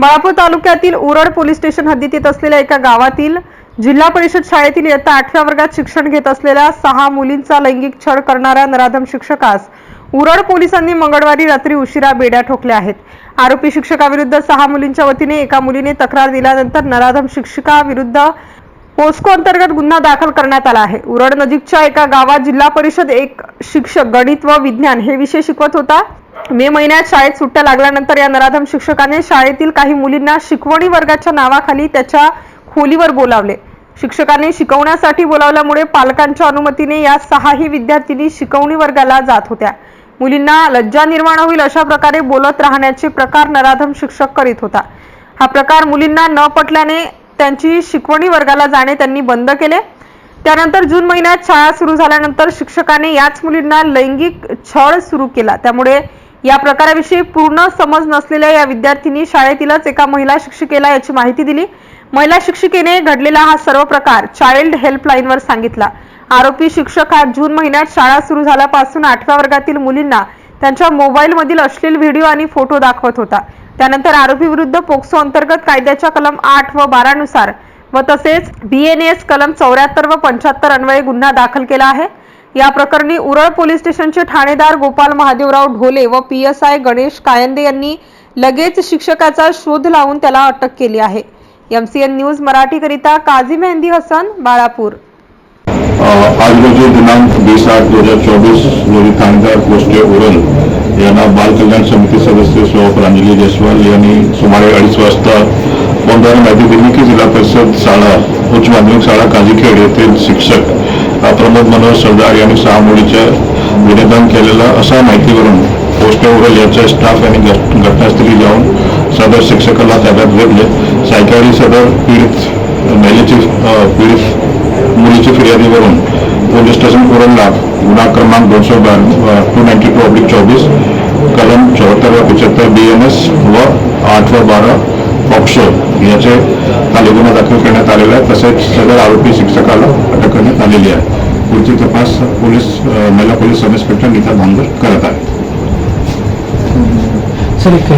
बाळापूर तालुक्यातील उरड police station हद्दीत येत असलेल्या एका गावातील जिल्हा परिषद शाळेतील इयत्ता आठव्या वर्गात शिक्षण घेत असलेल्या सहा मुलींचा लैंगिक छळ करणाऱ्या नराधम शिक्षकास उरड पोलिसांनी मंगळवारी रात्री उशिरा बेड्या ठोकल्या आहेत. आरोपी शिक्षकाविरुद्ध सहा मुलींच्या वतीने एका मुलीने तक्रार दिल्यानंतर नराधम शिक्षकाविरुद्ध पोस्को अंतर्गत गुन्हा दाखल करण्यात आला आहे. उरड नजीकच्या एका गावात जिल्हा परिषद एक शिक्षक गणित व विज्ञान हे विषय शिकवत होता. मे महिन्यात शाळेत सुट्ट्या लागल्यानंतर या नराधम शिक्षकाने शाळेतील काही मुलींना शिकवणी वर्गाच्या नावाखाली त्याच्या खोलीवर बोलावले. शिक्षकाने शिकवण्यासाठी बोलावल्यामुळे पालकांच्या अनुमतीने या सहाही विद्यार्थिनी शिकवणी वर्गाला जात होत्या. मुलींना लज्जा निर्माण होईल अशा प्रकारे बोलत राहण्याचे प्रकार नराधम शिक्षक करीत होता. हा प्रकार मुलींना न पटल्याने त्यांची शिकवणी वर्गाला जाणे त्यांनी बंद केले. त्यानंतर जून महिन्यात शाळा सुरू झाल्यानंतर शिक्षकाने याच मुलींना लैंगिक छळ सुरू केला. त्यामुळे या प्रकाराविषयी पूर्ण समज नसलेल्या या विद्यार्थिनी शाळेतीलच एका महिला शिक्षिकेला याची माहिती दिली. महिला शिक्षिकेने घडलेला हा सर्व प्रकार चाइल्ड हेल्पलाईनवर सांगितला. आरोपी शिक्षक हा जून महिन्यात शाळा सुरू झाल्यापासून आठव्या वर्गातील मुलींना त्यांच्या मोबाईलमधील अश्लील व्हिडिओ आणि फोटो दाखवत होता. त्यानंतर आरोपी विरुद्ध पोक्सो अंतर्गत कायद्याच्या कलम आठ व बारानुसार व तसेच डी एन एस कलम चौऱ्याहत्तर व पंच्याहत्तर अन्वये गुन्हा दाखल केला आहे. या प्रकरणी उरळ पोलीस स्टेशनचे ठाणेदार गोपाल महादेवराव ढोले व P S I Ganesh Kayande यांनी लगेच शिक्षकाचा शोध लावून त्याला अटक केली आहे. एमसीएन न्यूज मराठीकरिता काझी मेहंदी हसन बाळापूर. आज रोजी दिनांक वीस आठ दोन हजार चोवीस रोजी ठाणेदार पोस्टे उरल यांना बाल कल्याण समिती सदस्य सौ प्रांजली जयस्वाल यांनी सुमारे अडीच वाजता फोनद्वारे माहिती दिली की जिल्हा परिषद शाळा उच्च माध्यमिक शाळा काजीखेड येथील शिक्षक प्रमोद मनोज सरदार यांनी सहा मुलीचं विनिधन केलेलं असा माहितीवरून पोस्टे उरल याच्या स्टाफ यांनी घटनास्थळी जाऊन सदर शिक्षकाला ताब्यात घेतले. सायकाळी सदर पीडित महिलेची पीडित मुलीची फिर्यादीवरून पोलीस स्टेशन कोरडला गुन्हा क्रमांक दोनशे टू नाईन्टी टू अब्लिक चोवीस कलम चौहत्तर व पंच्याहत्तर बी एन एस व आठ व बारा पॉक्सो याचे खाली गुन्हा दाखल करण्यात आलेला आहे तसेच सदर आरोपी शिक्षकाला अटक करण्यात आलेली आहे. पुढची तपास पोलीस महिला पोलीस सब इन्स्पेक्टर नीता भांगर करत आहेत. सर एक